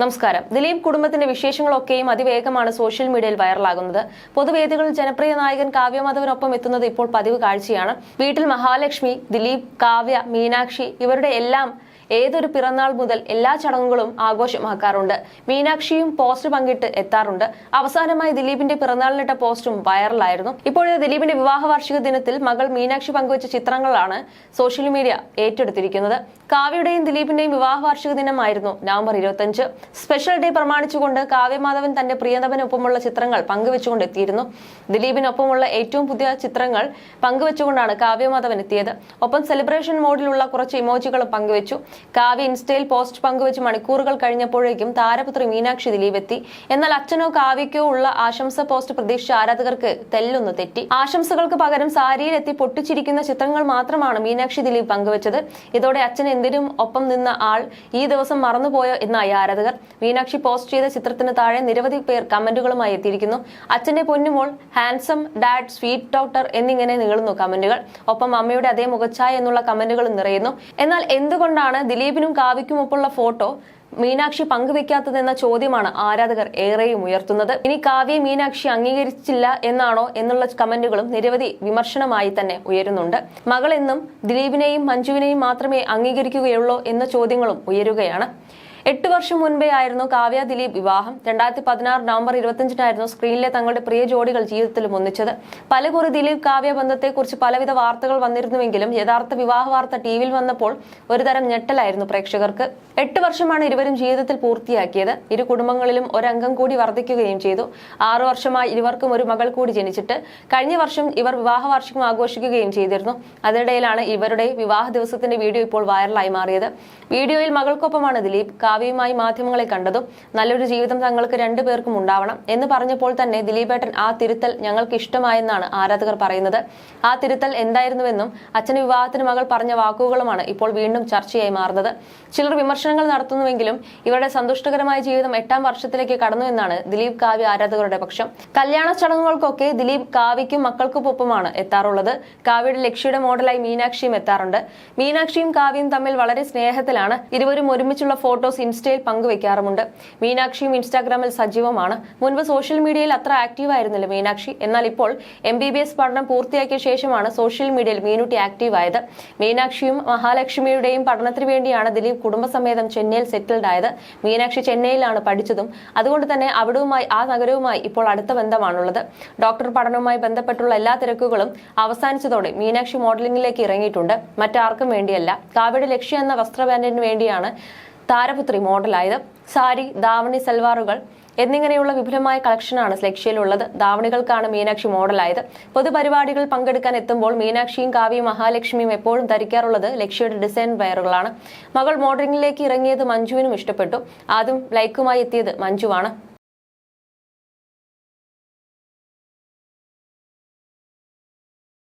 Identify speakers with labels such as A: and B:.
A: നമസ്കാരം. ദിലീപ് കുടുംബത്തിന്റെ വിശേഷങ്ങളൊക്കെയും അതിവേഗമാണ് സോഷ്യൽ മീഡിയയിൽ വൈറലാകുന്നത്. പൊതുവേദികളിൽ ജനപ്രിയ നായകൻ കാവ്യമാധവനൊപ്പം എത്തുന്നത് ഇപ്പോൾ പതിവ് കാഴ്ചയാണ്. വീട്ടിൽ മഹാലക്ഷ്മി ദിലീപ് കാവ്യ മീനാക്ഷി ഇവരുടെ എല്ലാം ഏതൊരു പിറന്നാൾ മുതൽ എല്ലാ ചടങ്ങുകളും ആഘോഷമാക്കാറുണ്ട്. മീനാക്ഷിയും പോസ്റ്റ് പങ്കിട്ട് എത്താറുണ്ട്. അവസാനമായി ദിലീപിന്റെ പിറന്നാളിനിട്ട പോസ്റ്റും വൈറലായിരുന്നു. ഇപ്പോഴത്തെ ദിലീപിന്റെ വിവാഹ വാർഷിക ദിനത്തിൽ മകൾ മീനാക്ഷി പങ്കുവച്ച ചിത്രങ്ങളാണ് സോഷ്യൽ മീഡിയ ഏറ്റെടുത്തിരിക്കുന്നത്. കാവ്യയുടെയും ദിലീപിന്റെയും വിവാഹ വാർഷിക ദിനമായിരുന്നു നവംബർ ഇരുപത്തിയഞ്ച്. സ്പെഷ്യൽ ഡേ പ്രമാണിച്ചുകൊണ്ട് കാവ്യമാധവൻ തന്റെ പ്രിയതമനൊപ്പമുള്ള ചിത്രങ്ങൾ പങ്കുവെച്ചുകൊണ്ട് എത്തിയിരുന്നു. ദിലീപിനൊപ്പമുള്ള ഏറ്റവും പുതിയ ചിത്രങ്ങൾ പങ്കുവെച്ചുകൊണ്ടാണ് കാവ്യമാധവൻ എത്തിയത്. ഒപ്പം സെലിബ്രേഷൻ മോഡിലുള്ള കുറച്ച് ഇമോജികളും പങ്കുവെച്ചു. കാവ്യ ഇൻസ്റ്റയിൽ പോസ്റ്റ് പങ്കുവെച്ച് മണിക്കൂറുകൾ കഴിഞ്ഞപ്പോഴേക്കും താരപുത്രി മീനാക്ഷി ദിലീപ് എത്തി എന്നാൽ അച്ഛനോ കാവ്യക്കോ ഉള്ള ആശംസ പോസ്റ്റ് പ്രതീക്ഷിച്ച ആരാധകർക്ക് തെല്ലൊന്ന് തെറ്റി. ആശംസകൾക്ക് പകരം സാരിയിലെത്തി പൊട്ടിച്ചിരിക്കുന്ന ചിത്രങ്ങൾ മാത്രമാണ് മീനാക്ഷി ദിലീപ് പങ്കുവച്ചത്. ഇതോടെ അച്ഛൻ എന്തിനും ഒപ്പം നിന്ന ആൾ ഈ ദിവസം മറന്നുപോയോ എന്നായി ആരാധകർ. മീനാക്ഷി പോസ്റ്റ് ചെയ്ത ചിത്രത്തിന് താഴെ നിരവധി പേർ കമന്റുകളുമായി എത്തിയിരിക്കുന്നു. അച്ഛന്റെ പൊന്നുമോൾ ഹാൻസം ഡാഡ് സ്വീറ്റ് ഡോക്ടർ എന്നിങ്ങനെ നീളുന്നു കമന്റുകൾ. ഒപ്പം അമ്മയുടെ അതേ മുഖച്ചായ എന്നുള്ള കമന്റുകളും നിറയുന്നു. എന്നാൽ എന്തുകൊണ്ടാണ് ദിലീപിനും കാവ്യക്കും ഒപ്പമുള്ള ഫോട്ടോ മീനാക്ഷി പങ്കുവെക്കാത്തതെന്ന ചോദ്യമാണ് ആരാധകർ ഏറെയും ഉയർത്തുന്നത്. ഇനി കാവ്യ മീനാക്ഷി അംഗീകരിച്ചില്ല എന്നാണോ എന്നുള്ള കമന്റുകളും നിരവധി വിമർശനമായി തന്നെ ഉയരുന്നുണ്ട്. മകളെന്നും ദിലീപിനെയും മഞ്ജുവിനെയും മാത്രമേ അംഗീകരിക്കുകയുള്ളൂ എന്ന ചോദ്യങ്ങളും ഉയരുകയാണ്. എട്ട് വർഷം മുൻപേ ആയിരുന്നു കാവ്യ ദിലീപ് വിവാഹം. രണ്ടായിരത്തി പതിനാറ് നവംബർ ഇരുപത്തിയഞ്ചിനായിരുന്നു സ്ക്രീനിലെ തങ്ങളുടെ പ്രിയ ജോഡികൾ ജീവിതത്തിൽ ഒന്നിച്ചത്. പലകുറി ദിലീപ് കാവ്യ ബന്ധത്തെക്കുറിച്ച് പലവിധ വാർത്തകൾ വന്നിരുന്നുവെങ്കിലും യഥാർത്ഥ വിവാഹ വാർത്ത ടി വിയിൽ വന്നപ്പോൾ ഒരുതരം ഞെട്ടലായിരുന്നു പ്രേക്ഷകർക്ക്. എട്ട് വർഷമാണ് ഇരുവരും ജീവിതത്തിൽ പൂർത്തിയാക്കിയത്. ഇരു കുടുംബങ്ങളിലും ഒരംഗം കൂടി വർദ്ധിക്കുകയും ചെയ്തു. ആറു വർഷമായി ഇരുവർക്കും ഒരു മകൾ കൂടി ജനിച്ചിട്ട് കഴിഞ്ഞ വർഷം ഇവർ വിവാഹ വാർഷികം ആഘോഷിക്കുകയും ചെയ്തിരുന്നു. അതിനിടയിലാണ് ഇവരുടെ വിവാഹ ദിവസത്തിന്റെ വീഡിയോ ഇപ്പോൾ വൈറലായി മാറിയത്. വീഡിയോയിൽ മകൾക്കൊപ്പമാണ് ദിലീപ് കാവ്യയുമായി മാധ്യമങ്ങളെ കണ്ടതും നല്ലൊരു ജീവിതം തങ്ങൾക്ക് രണ്ടുപേർക്കും ഉണ്ടാവണം എന്ന് പറഞ്ഞപ്പോൾ തന്നെ ദിലീപേട്ടൻ ആ തിരുത്തൽ ഞങ്ങൾക്ക് ഇഷ്ടമായെന്നാണ് ആരാധകർ പറയുന്നത്. ആ തിരുത്തൽ എന്തായിരുന്നുവെന്നും അച്ഛന് വിവാഹത്തിന് മകൾ പറഞ്ഞ വാക്കുകളുമാണ് ഇപ്പോൾ വീണ്ടും ചർച്ചയായി മാറുന്നത്. ചിലർ വിമർശനങ്ങൾ നടത്തുന്നുവെങ്കിലും ഇവരുടെ സന്തുഷ്ടകരമായ ജീവിതം എട്ടാം വർഷത്തിലേക്ക് കടന്നു എന്നാണ് ദിലീപ് കാവ്യ ആരാധകരുടെ പക്ഷം. കല്യാണ ചടങ്ങുകൾക്കൊക്കെ ദിലീപ് കാവ്യയ്ക്കും മക്കൾക്കുമൊപ്പമാണ് എത്താറുള്ളത്. കാവ്യയുടെ ലക്ഷ്യയുടെ മോഡലായി മീനാക്ഷിയും എത്താറുണ്ട്. മീനാക്ഷിയും കാവ്യയും തമ്മിൽ വളരെ സ്നേഹത്തിലാണ്. ഇരുവരും ഒരുമിച്ചുള്ള ഫോട്ടോസ് ഇൻസ്റ്റയിൽ പങ്കുവെക്കാറുമുണ്ട്. മീനാക്ഷിയും ഇൻസ്റ്റാഗ്രാമിൽ സജീവമാണ്. മുൻപ് സോഷ്യൽ മീഡിയയിൽ അത്ര ആക്റ്റീവ് ആയിരുന്നില്ല മീനാക്ഷി. എന്നാൽ ഇപ്പോൾ എം ബി ബി എസ് പഠനം പൂർത്തിയാക്കിയ ശേഷമാണ് സോഷ്യൽ മീഡിയയിൽ മീനുട്ടി ആക്റ്റീവ് ആയത് മീനാക്ഷിയും മഹാലക്ഷ്മിയുടെയും പഠനത്തിന് വേണ്ടിയാണ് ദിലീപ് കുടുംബസമേതം ചെന്നൈയിൽ സെറ്റിൽഡ് ആയത് മീനാക്ഷി ചെന്നൈയിലാണ് പഠിച്ചതും. അതുകൊണ്ട് തന്നെ അവിടവുമായി ആ നഗരവുമായി ഇപ്പോൾ അടുത്ത ബന്ധമാണുള്ളത്. ഡോക്ടർ പഠനവുമായി ബന്ധപ്പെട്ടുള്ള എല്ലാ തിരക്കുകളും അവസാനിച്ചതോടെ മീനാക്ഷി മോഡലിംഗിലേക്ക് ഇറങ്ങിയിട്ടുണ്ട്. മറ്റാർക്കും വേണ്ടിയല്ല. കാവ്യയുടെ ലക്ഷ്യം എന്ന വസ്ത്ര ബ്രാൻഡിന് വേണ്ടിയാണ് താരപുത്രി മോഡലായത്. സാരി ദാവണി സൽവാറുകൾ എന്നിങ്ങനെയുള്ള വിപുലമായ കളക്ഷനാണ് ലക്ഷ്യയിലുള്ളത് ദാവണികൾക്കാണ് മീനാക്ഷി മോഡലായത്. പൊതുപരിപാടികൾ പങ്കെടുക്കാൻ എത്തുമ്പോൾ മീനാക്ഷിയും കാവ്യയും മഹാലക്ഷ്മിയും എപ്പോഴും ധരിക്കാറുള്ളത് ലക്ഷ്യയുടെ ഡിസൈൻ വെയറുകളാണ്. മകൾ മോഡലിംഗിലേക്ക് ഇറങ്ങിയത് മഞ്ജുവിനും ഇഷ്ടപ്പെട്ടു. ആദ്യം ലൈക്കുമായി എത്തിയത് മഞ്ജുവാണ്.